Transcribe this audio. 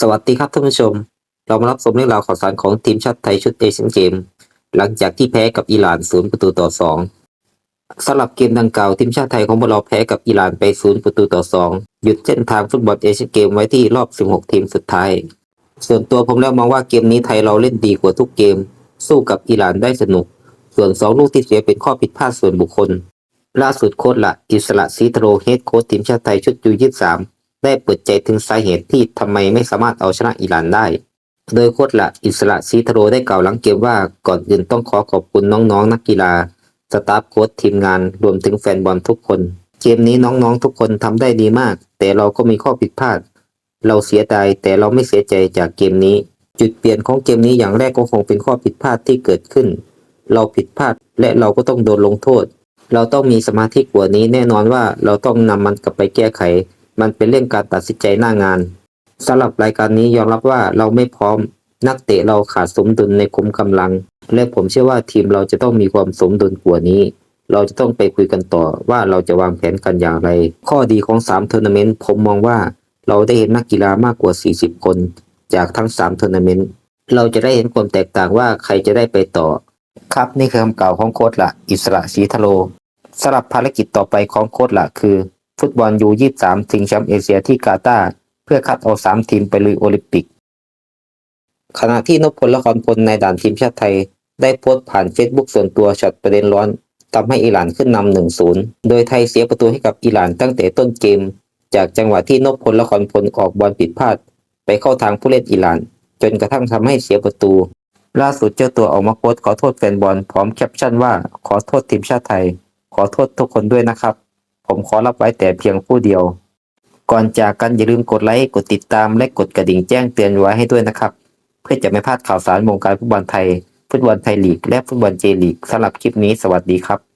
สวัสดีครับท่านผู้ชม เรามารับชมเรื่องราวข่าวสารของทีมชาติไทยชุดเอเชียนเกม หลังจากที่แพ้กับอิหร่านศูนย์ประตูต่อสองสำหรับเกมดังกล่าวทีมชาติไทยของพวกเราแพ้กับอิหร่านไปศูนย์ประตูต่อสองหยุดเส้นทางฟุตบอลเอเชียนเกมไว้ที่รอบ 16 ทีมสุดท้าย ส่วนตัวผมแล้วมองว่าเกมนี้ไทยเราเล่นดีกว่าทุกเกม สู้กับอิหร่านได้สนุก ส่วนสองลูกที่เสียเป็นข้อผิดพลาดส่วนบุคคล ล่าสุดโค้ชละอิสระศรีทโรเฮดโค้ชทีมชาติไทยชุดยู23 ได้เปิดใจถึงสาเหตุที่ทำไมไม่สามารถเอาชนะอิหร่านได้ โดยโค้ชละอิสระศรีทโรได้กล่าวหลังเกมว่าก่อนอื่นต้องขอขอบคุณน้องๆ นักกีฬา สตาฟโค้ชทีมงานรวมถึงแฟนบอลทุกคน เกมนี้น้องๆทุกคนทำได้ดีมาก แต่เราก็มีข้อผิดพลาด เราเสียดายแต่เราไม่เสียใจจากเกมนี้ จุดเปลี่ยนของเกมนี้อย่างแรกก็คงเป็นข้อผิดพลาดที่เกิดขึ้น เราผิดพลาดและเราก็ต้องโดนลงโทษ เราต้องมีสมาธิกว่านี้แน่นอนว่าเราต้องนำมันกลับไปแก้ไข มันเป็นเรื่องการตัดสินใจหน้างานสำหรับรายการนี้ยอมรับว่าเราไม่พร้อม นักเตะเราขาดสมดุลในคุมกำลัง และผมเชื่อว่าทีมเราจะต้องมีความสมดุลกว่านี้ เราจะต้องไปคุยกันต่อว่าเราจะวางแผนกันอย่างไร ข้อดีของ3ทัวร์นาเมนต์ผมมองว่าเราได้เห็นนักกีฬามากกว่า 40 คน จากทั้ง3ทัวร์นาเมนต์เราจะได้เห็นความแตกต่างว่าใครจะได้ไปต่อ ครับนี่คือคำกล่าวของโค้ชละอิสระศรีทโลสำหรับภารกิจต่อไปของโค้ชละคือ ฟุตบอลยู23ชิงแชมป์เอเชียที่กาตาร์เพื่อคัดเอา3ทีมไปลุยโอลิมปิก ขณะที่นพพลละครพลในด่านทีมชาติไทย ได้โพสต์ผ่านเฟซบุ๊กส่วนตัวช็อตประเด็นร้อนทำให้อิหร่านขึ้นนำ1-0โดยไทยเสียประตูให้กับอิหร่านตั้งแต่ต้นเกม จากจังหวะที่นพพลละครพลออกบอลผิดพลาด ไปเข้าทางผู้เล่นอิหร่าน จนกระทั่งทำให้เสียประตู ล่าสุดเจ้าตัวออกมาโพสต์ขอโทษแฟนบอลพร้อมแคปชั่นว่าขอโทษทีมชาติไทย ขอโทษทุกคนด้วยนะครับ ผมขอรับไว้แต่เพียงผู้เดียว ก่อนจากกันอย่าลืมกดไลค์กดติดตามและกดกระดิ่งแจ้งเตือนไว้ให้ด้วยนะครับ เพื่อจะไม่พลาดข่าวสารวงการฟุตบอลไทย ฟุตบอลไทยลีกและฟุตบอลเจลีกสำหรับคลิปนี้สวัสดีครับ